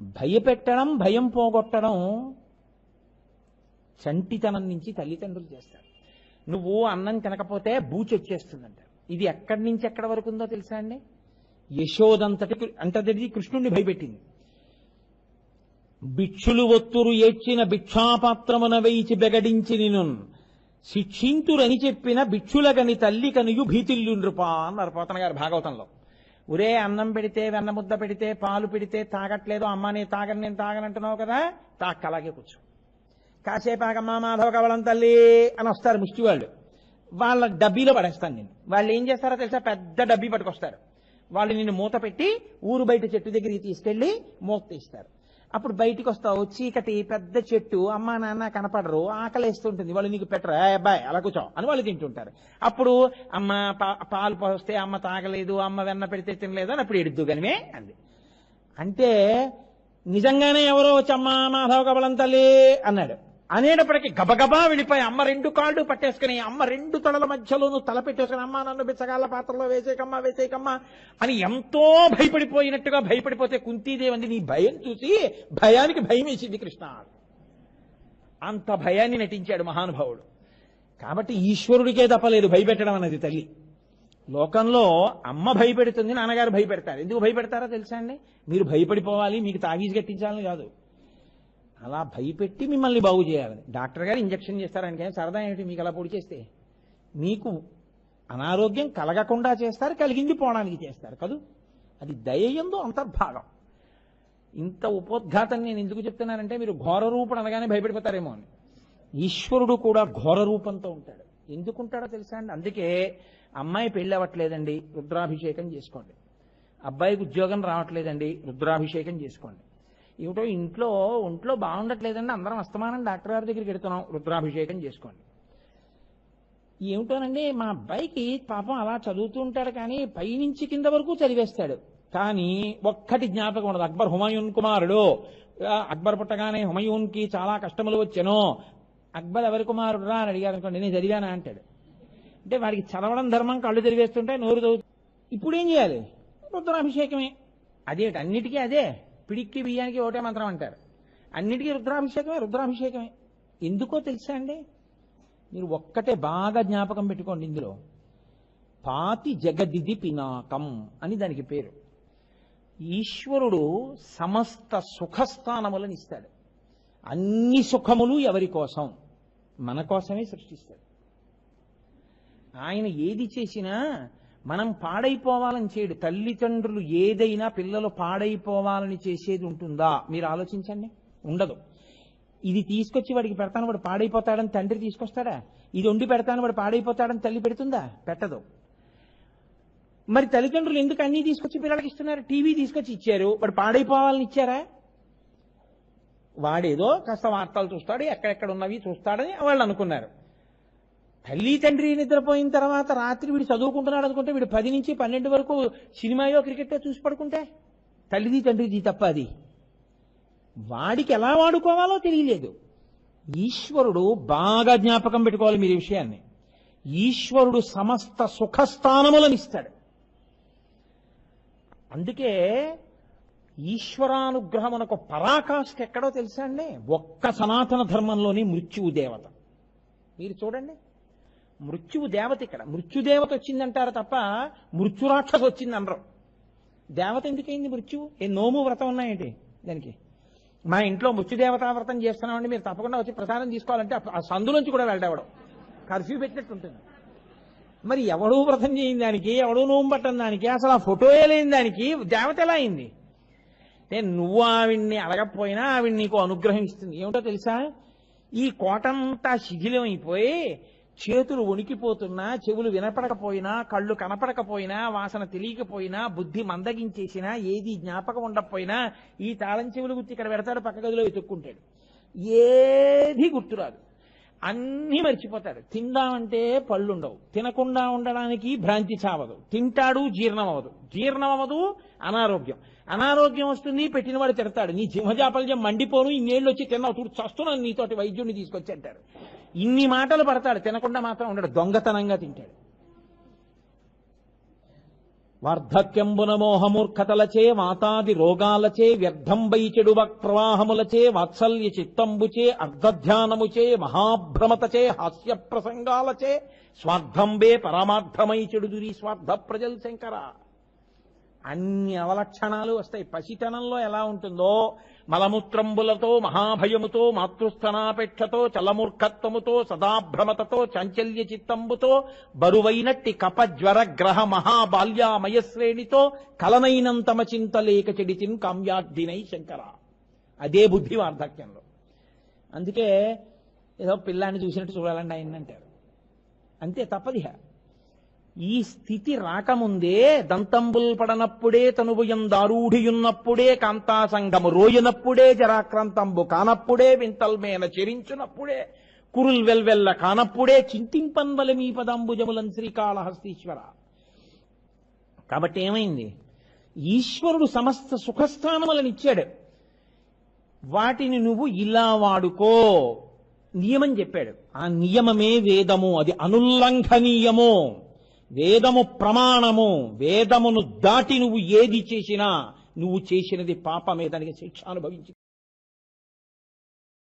భయపెట్టడం భయం పోగొట్టడం చంటితనం నుంచి తల్లిదండ్రులు చేస్తారు. నువ్వు అన్నం తినకపోతే బూచి వచ్చేస్తుందంట. ఇది ఎక్కడి నుంచి ఎక్కడ వరకు ఉందో తెలుసా అండి? యశోదంతటి అంతటిది కృష్ణుణ్ణి భయపెట్టింది. భిక్షులు ఒత్తురు ఏడ్చిన భిక్షాపాత్రమున వేయిచి బెగడించి నిను శిక్షింతురని చెప్పిన భిక్షులగని తల్లి కనుయు భీతిల్లు నృపా అన్నారు పోతన గారు భాగవతంలో. ఒరే అన్నం పెడితే వెన్న ముద్ద పెడితే పాలు పెడితే తాగట్లేదు అమ్మ నీ తాగని నేను తాగనంటున్నావు కదా తాక్క అలాగే కూర్చో. కాసేపు ఆగమ్మా మాధవ కవళం తల్లి అని వస్తారు ముష్టి వాళ్ళు. వాళ్ళ డబ్బీలో పడేస్తాను నేను. వాళ్ళు ఏం చేస్తారో తెలుసా? పెద్ద డబ్బీ పట్టుకొస్తారు. వాళ్ళు నిన్ను మూత పెట్టి ఊరు బయట చెట్టు దగ్గరికి తీసుకెళ్ళి మూత తీస్తారు. అప్పుడు బయటికి వస్తావు చీకటి పెద్ద చెట్టు అమ్మా నాన్న కనపడరు ఆకలేస్తుంటుంది. వాళ్ళు నీకు పెట్టరా అబ్బాయి అలా కూర్చో అని వాళ్ళు తింటుంటారు. అప్పుడు అమ్మ పా- పాలు పోస్తే అమ్మ తాగలేదు అమ్మ వెన్న పెడితే తినలేదు అని అప్పుడు ఎడుద్దు కనివే అంది. అంటే నిజంగానే ఎవరో వచ్చి అమ్మా మాధవ కబలం తల్లి అన్నాడు. అనేటప్పటికీ గబగబా వెళ్ళిపోయి అమ్మ రెండు కాళ్ళు పట్టేసుకుని అమ్మ రెండు తలల మధ్యలోనూ తల పెట్టేసుకుని అమ్మ నన్ను బిచ్చగాళ్ళ పాత్రలో వేసేకమ్మా వేసేకమ్మా అని ఎంతో భయపడిపోయినట్టుగా భయపడిపోతే కుంతీదేవి అంది నీ భయం చూసి భయానికి భయం వేసింది కృష్ణ. అంత భయాన్ని నటించాడు మహానుభావుడు. కాబట్టి ఈశ్వరుడికే తప్పలేదు భయపెట్టడం అన్నది తల్లి. లోకంలో అమ్మ భయపెడుతుంది నాన్నగారు భయపెడతారు. ఎందుకు భయపెడతారో తెలుసా అండి? మీరు భయపడిపోవాలి మీకు తాగీజు కట్టించాలని కాదు. అలా భయపెట్టి మిమ్మల్ని బాగు చేయాలని. డాక్టర్ గారు ఇంజక్షన్ చేస్తారని కానీ సరదా ఏమిటి? మీకు అలా పొడి చేస్తే. మీకు అనారోగ్యం కలగకుండా చేస్తారు కలిగింది పోవడానికి చేస్తారు కదూ? అది దయయందు అంతర్భాగం. ఇంత ఉపోద్ఘాతం నేను ఎందుకు చెప్తున్నానంటే మీరు ఘోర రూపుడు అనగానే భయపడిపోతారేమో అని. ఈశ్వరుడు కూడా ఘోర రూపంతో ఉంటాడు. ఎందుకుంటాడో తెలుసా అండి? అందుకే అమ్మాయి పెళ్ళి అవ్వట్లేదండి రుద్రాభిషేకం చేసుకోండి. అబ్బాయికి ఉద్యోగం రావట్లేదండి రుద్రాభిషేకం చేసుకోండి. ఏమిటో ఇంట్లో ఒంట్లో బాగుండట్లేదండి అందరం అస్తమానం డాక్టర్ గారి దగ్గరికి వెడుతున్నాం రుద్రాభిషేకం చేసుకోండి. ఏమిటోనండి మా అబ్బాయికి పాపం అలా చదువుతూ ఉంటాడు కానీ పైనుంచి కింద వరకు చదివేస్తాడు. కానీ ఒక్కటి జ్ఞాపకం ఉండదు. అక్బర్ హుమాయూన్ కుమారుడు. అక్బర్ పుట్టగానే హుమాయూన్కి చాలా కష్టములు వచ్చాను. అక్బర్ ఎవరి కుమారుడు రా అని అడిగారు అనుకోండి నేను చదివానా అంటాడు. అంటే వాడికి చదవడం ధర్మం కళ్ళు తిరిగేస్తుంటే నోరు చదువు ఇప్పుడు ఏం చేయాలి? రుద్రాభిషేకమే. అదేంటి? అన్నిటికీ అదే. పిడిక్కి బియ్యానికి ఒకటే మంత్రం అంటారు. అన్నిటికీ రుద్రాభిషేకమే రుద్రాభిషేకమే. ఎందుకో తెలుసా అండి? మీరు ఒక్కటే బాగా జ్ఞాపకం పెట్టుకోండి ఇందులో. పాతి జగదిది పినాకం అని దానికి పేరు. ఈశ్వరుడు సమస్త సుఖస్థానములను ఇస్తాడు. అన్ని సుఖములు ఎవరి కోసం? మన కోసమే సృష్టిస్తాడు. ఆయన ఏది చేసినా మనం పాడైపోవాలని చేయడు. తల్లిదండ్రులు ఏదైనా పిల్లలు పాడైపోవాలని చేసేది ఉంటుందా? మీరు ఆలోచించండి. ఉండదు. ఇది తీసుకొచ్చి వాడికి పెడతాను వాడు పాడైపోతాడని తండ్రి తీసుకొస్తాడా? ఇది వండి పెడతాను వాడు పాడైపోతాడని తల్లి పెడుతుందా? పెట్టదు. మరి తల్లిదండ్రులు ఎందుకు అన్నీ తీసుకొచ్చి పిల్లలకి ఇస్తున్నారు? టీవీ తీసుకొచ్చి ఇచ్చారు. వాడు పాడైపోవాలని ఇచ్చారా? వాడేదో కాస్త వార్తలు చూస్తాడు ఎక్కడెక్కడ ఉన్నవి చూస్తాడని వాళ్ళు అనుకున్నారు. తల్లి తండ్రి నిద్రపోయిన తర్వాత రాత్రి వీడు చదువుకుంటున్నాడు అనుకుంటే వీడు పది నుంచి పన్నెండు వరకు సినిమాయో క్రికెట్ చూసి పడుకుంటే? తల్లిది తండ్రిది తప్ప అది. వాడికి ఎలా వాడుకోవాలో తెలియలేదు. ఈశ్వరుడు బాగా జ్ఞాపకం పెట్టుకోవాలి మీరు ఈ విషయాన్ని. ఈశ్వరుడు సమస్త సుఖస్థానములను ఇస్తాడు. అందుకే ఈశ్వరానుగ్రహమునకు పరాకాష్ఠ ఎక్కడో తెలుసా అండి? ఒక్క సనాతన ధర్మంలోని మృత్యువు దేవత. మీరు చూడండి. మృత్యువు దేవత ఇక్కడ. మృత్యుదేవత వచ్చిందంటారు తప్ప మృత్యురాక్షసు వచ్చింది అనరు. దేవత ఎందుకైంది మృత్యువు? ఏ నోము వ్రతం ఉన్నాయేంటి దానికి? మా ఇంట్లో మృత్యుదేవతా వ్రతం చేస్తున్నామండి మీరు తప్పకుండా వచ్చి ప్రసాదం తీసుకోవాలంటే ఆ- సందులోంచి కూడా వెళ్ళేవాడు. కర్ఫ్యూ పెట్టినట్టు ఉంటుంది. మరి ఎవడూ వ్రతం చేయని దానికి ఎవడూ నోము పట్టని దానికి అసలు ఆ ఫోటో లేని దానికి దేవత ఎలా అయింది? అంటే నువ్వు ఆవిడ్ని అడగకపోయినా ఆవిడ నీకు అనుగ్రహం ఇస్తుంది ఏమిటో తెలుసా? ఈ కోటంతా శిథిలం అయిపోయి చేతులు వణికిపోతున్నా చెవులు వినపడకపోయినా కళ్ళు కనపడకపోయినా వాసన తెలియకపోయినా బుద్ధి మందగించేసినా ఏది జ్ఞాపకం ఉండకపోయినా ఈ తాళం చెవులు గుర్తి ఇక్కడ పెడతాడు పక్క గదిలో వెతుక్కుంటాడు. ఏది గుర్తురాదు అన్నీ మర్చిపోతాడు. తిందామంటే పళ్ళుండవు. తినకుండా ఉండడానికి భ్రాంతి చావదు. తింటాడు జీర్ణం అవదు జీర్ణం అవదు అనారోగ్యం. అనారోగ్యం వస్తుంది పెట్టినవాడు తిడతాడు. నీ జింహజాపల్యం మండిపోను ఇన్నేళ్ళు వచ్చి తిన్నావు చూడు చస్తున్నాను నీతోటి వైద్యుడిని తీసుకొచ్చి అంటారు. ఇన్ని మాటలు పడతాడు తినకుండా మాత్రం ఉండడు దొంగతనంగా తింటాడు. వార్ధక్యంబున మోహమూర్ఖతలచే మాతాది రోగాలచే వ్యర్థంబై చెడు ప్రవాహములచే వాత్సల్య చిత్తంబుచే అర్ధధ్యానముచే మహాభ్రమతచే హాస్య ప్రసంగాలచే స్వార్థంబే పరమార్థమై చెడుదురి స్వార్థ ప్రజల్ శంకరా అన్ని అవలక్షణాలు వస్తాయి. పసితనంలో ఎలా ఉంటుందో? మలమూత్రంబులతో మహాభయముతో మాతృస్థనాపేక్షతో చలమూర్ఖత్వముతో సదాభ్రమతతో చాంచల్య చిత్తంబుతో బరువైనట్టి కప జ్వర గ్రహ మహాబాల్యామయశ్రేణితో కలనైనంతమ చింతలేక చెడిచిన్ కామ్యార్థినై శంకర. అదే బుద్ధి వార్ధక్యంలో. అందుకే ఏదో పిల్లాన్ని చూసినట్టు చూడాలండి ఆయన అంటారు. అంతే తప్పదిహ. ఈ స్థితి రాకముందే దంతంబుల్ పడనప్పుడే తనుభయం దారూఢియున్నప్పుడే కాంతాసంగము రోయనప్పుడే జరాక్రాంతంబు కానప్పుడే వింతల్మేన చెరించునప్పుడే కురుల్ వెల్వెల్ల కానప్పుడే చింతింపన్వల మీ పదాంబుజములం శ్రీకాళహస్తీశ్వర. కాబట్టి ఏమైంది? ఈశ్వరుడు సమస్త సుఖస్థానములను ఇచ్చాడు వాటిని నువ్వు ఇలా వాడుకో నియమం చెప్పాడు. ఆ నియమమే వేదము అది అనుల్లంఘనీయము. వేదము ప్రమాణము వేదమును దాటి నువ్వు ఏది చేసినా నువ్వు చేసినది పాపమే దానికి శిక్ష అనుభవించి